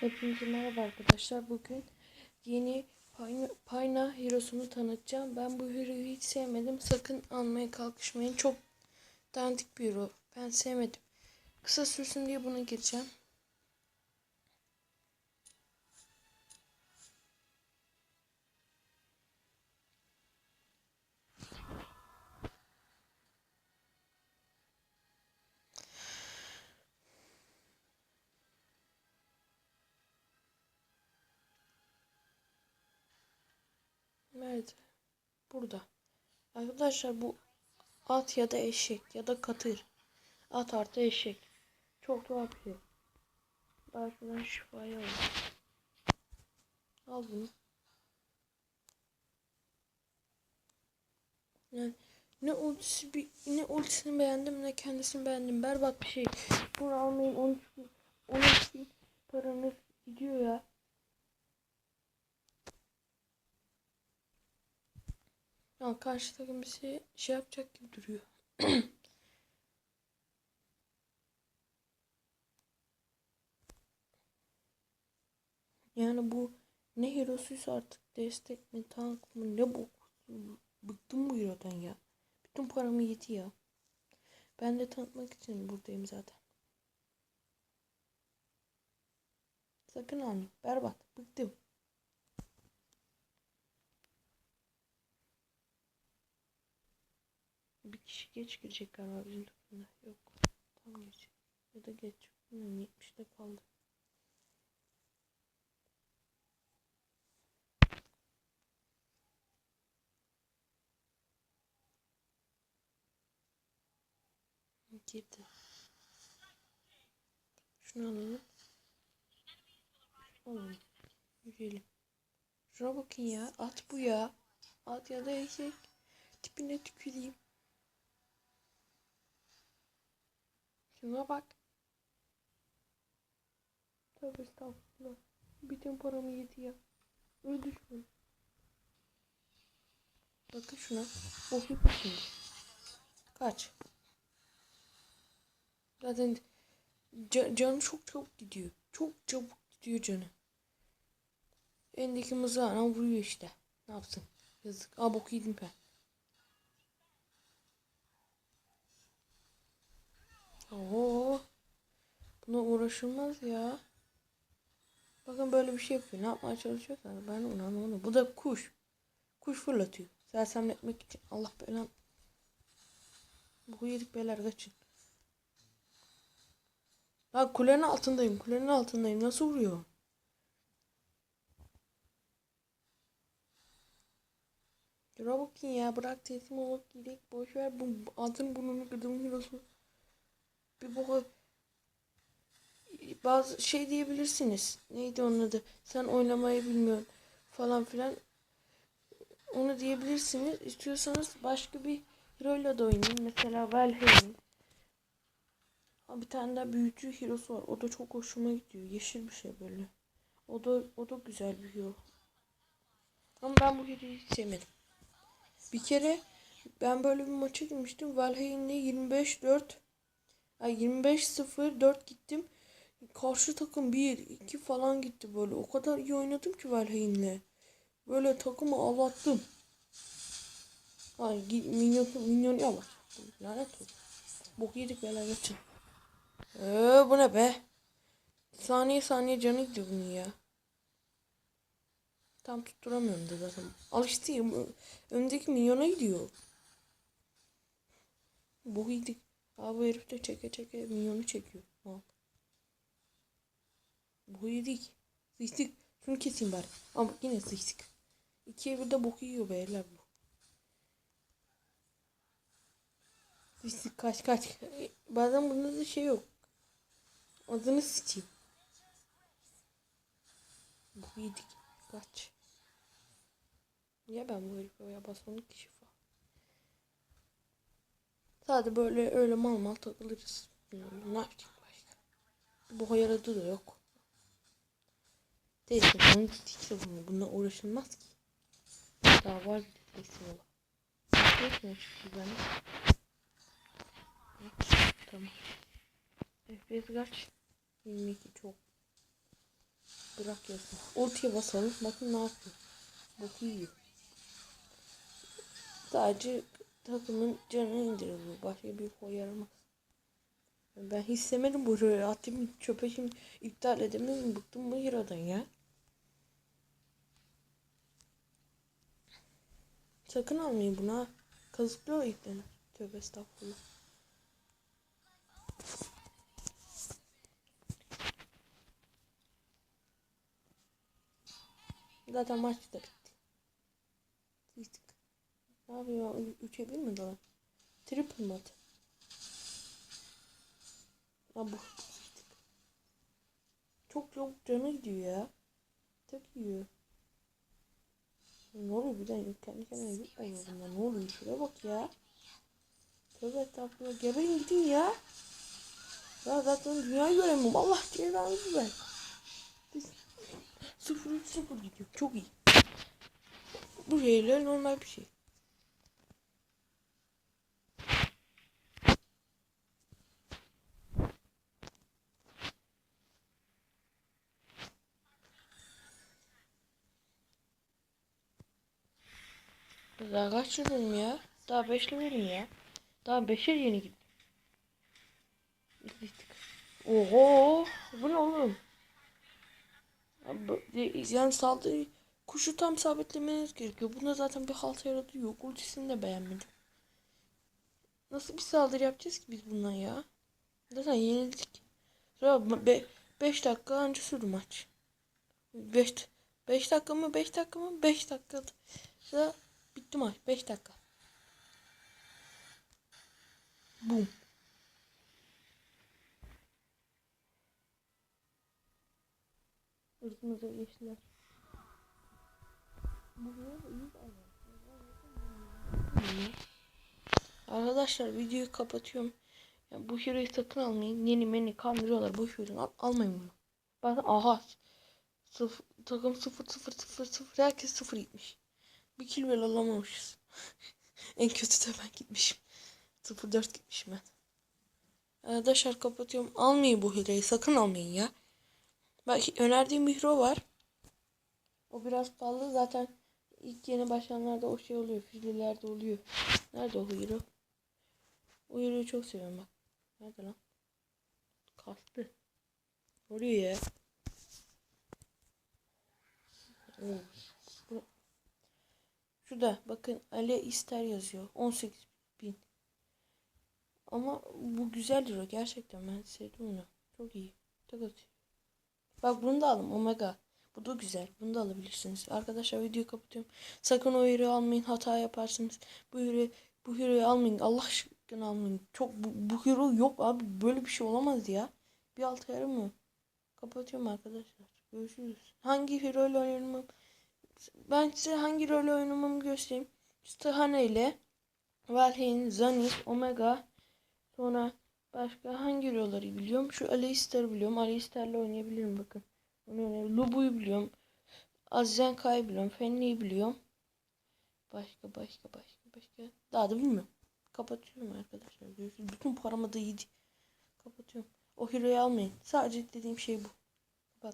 Hepinize merhaba arkadaşlar. Bugün yeni Payna, Payna Hero'sunu tanıtacağım. Ben bu Hero'yu hiç sevmedim. Sakın almaya kalkışmayın. Çok dandik bir Hero. Ben sevmedim. Kısa sürsün diye buna gireceğim. Nerede? Burada. Arkadaşlar bu at ya da eşek ya da katır. At artı eşek. Çok tuhaf bir şey. Arkadan şifayı al. Al bunu. Yani ne ultisi bir ne ultisini beğendim ne kendisini beğendim. Berbat bir şey. Bunu almayın 13 bin, 13 bin paranız gidiyor ya. Ya karşı takım şey, şey yapacak gibi duruyor. yani bu ne herosuysa artık destek mi tank mı ne bu bıktım bu hero'dan ya. Bütün paramı yedi ya. Ben de tanıtmak için buradayım zaten. Sakın alma. Berbat. Bıktım. Bir kişi geç girecek galiba bizim takımda. Yok. Tam geç. Ya da geç. Bilmiyorum 70'de kaldı. Girdi. Şunu alalım. Alalım. Yürüyelim. Şuna bakın ya. At bu ya. At ya da eşek. Tipine tüküreyim. Şuna bak. Tövbe estağfurullah. Bütün paramı yedi ya. Öl düşman. Bakın şuna. Bir bakın. Kaç. Zaten ca canı çok çabuk gidiyor. Çok çabuk gidiyor canı. Elindeki mızrağına vuruyor işte. Ne yapsın? Yazık. Aa boku yedim ben. Oo. Buna uğraşılmaz ya. Bakın böyle bir şey yapıyor. Ne yapmaya çalışıyorsan ben onu anlamadım. Bu da kuş. Kuş fırlatıyor. Sersemletmek için. Allah belan. Bu yedik beyler kaçın. Lan kulenin altındayım. Kulenin altındayım. Nasıl vuruyor? Şuna bakın ya. Bırak teslim olup gidelim. Boş ver. Bu altın burnunu kırdığım herosu. Bir boka bazı şey diyebilirsiniz. Neydi onun adı? Sen oynamayı bilmiyorsun falan filan. Onu diyebilirsiniz. İstiyorsanız başka bir hero'yla da oynayın. Mesela Valheim. Bir tane daha büyücü hero'su var. O da çok hoşuma gidiyor. Yeşil bir şey böyle. O da o da güzel bir hero. Ama ben bu hero'yu hiç sevmedim. Bir kere ben böyle bir maça girmiştim. Valheim'de 25-4 Ay 25-0-4 gittim. Karşı takım 1-2 falan gitti böyle. O kadar iyi oynadım ki Valheim'le. Böyle takımı ağlattım. Ay minyon, minyon yavaş. Lanet olsun. Bok yedik beyler geçin. Ee, bu ne be? Saniye saniye canı gidiyor bunun ya. Tam tutturamıyorum da zaten. Alıştıyım. Öndeki milyona gidiyor. Bu yedik. Abi bu herif de çeke çeke milyonu çekiyor. Al. Bu yedik. Sıçtık. Şunu keseyim bari. Ama yine sıçtık. İkiye bir de boku yiyor beyler bu. Sıçtık kaç kaç. Bazen bunda da şey yok. Adını sıçayım. Bu yedik. Kaç. Ya ben bu herife ya basmadım ki şifa. Sadece böyle öyle mal mal takılırız. Yani ne yapacak başka? Bu yaradı da yok. Neyse bunu hiç bunu. Bununla uğraşılmaz ki. Daha var teslim ola. Geçmiyor çıktı ben. Tamam. FPS kaç? 22 çok. bırak yazın. Ultiye basalım. Bakın ne yapıyor. Boku yiyor. Sadece takımın canını indiriyor. Başka bir koy yaramaz. Ben hissemedim bu hero'yu. Atayım çöpe şimdi iptal edemedim. Bıktım bu hero'dan ya. Sakın almayın bunu ha. Kazıklıyor iplerini. Tövbe estağfurullah. Zaten maç da bitti. Ne yapıyor? Üçe bir mi daha? Triple mi atı? Ya bu. Çok çok canı gidiyor ya. Tek yiyor. Ne oluyor birden kendi kendine oluyor bunlar. Ne oluyor şuraya bak ya. Tövbe estağfurullah. Geberin gidin ya. Ya zaten dünyayı göremiyorum. Allah cezanızı ver. Biz 0 3 0 gidiyor. Çok iyi. Bu şeyler normal bir şey. Daha kaç yılım ya? Daha 5 levelim ya. Daha 5'e yeni gittim. Gittik. Oho! Bu ne oğlum? De- Yani saldırı kuşu tam sabitlemeniz gerekiyor. Bunda zaten bir halta yaradı yok. Ultisini de beğenmedim. Nasıl bir saldırı yapacağız ki biz bundan ya? Zaten yenildik. Sonra 5 dakika önce sürdü maç. 5 5 dakika mı 5 dakika mı 5 dakika. Sonra maç 5 dakika. Boom. Irkımıza geçtiler. Arkadaşlar videoyu kapatıyorum. Ya bu hero'yu sakın almayın. Yeni meni kandırıyorlar. Bu hero'yu al almayın bunu. Bakın aha. Sıf takım 0 0 0 0 herkes 0 gitmiş. Bir kill bile alamamışız. en kötü de ben gitmişim. 0 4 gitmişim ben. Arkadaşlar kapatıyorum. Almayın bu hero'yu. Sakın almayın ya. Belki önerdiğim bir hero var. O biraz pahalı zaten ilk yeni başlayanlarda o şey oluyor. Füzelerde oluyor. Nerede o hero? O hero'yu çok seviyorum bak. Nerede lan? Kastı. Oluyor ya. Şurada bakın Ali ister yazıyor. 18 bin. Ama bu güzel hero gerçekten ben sevdim onu. Çok iyi. Çok. Bak bunu da alın Omega. Bu da güzel. Bunu da alabilirsiniz. Arkadaşlar videoyu kapatıyorum. Sakın o hero'yu almayın. Hata yaparsınız. Bu hero bu hero'yu almayın. Allah aşkına almayın. Çok bu, bu hero yok abi. Böyle bir şey olamaz ya. Bir altı yarı mı? Kapatıyorum arkadaşlar. Görüşürüz. Hangi hero ile oynamam? Ben size hangi rolü oynamamı göstereyim. Stahane ile Valheim, Zanis, Omega sonra başka hangi rolleri biliyorum? Şu Aleistar biliyorum. Aleistar'la oynayabilirim bakın. Onu oynayabilirim. Lubu'yu biliyorum. Azenka'yı biliyorum. Fenli'yi biliyorum. Başka başka başka başka. Daha da bilmiyorum. Kapatıyorum arkadaşlar. Bütün paramı da yedi. Kapatıyorum. O hero'yu almayın. Sadece dediğim şey bu.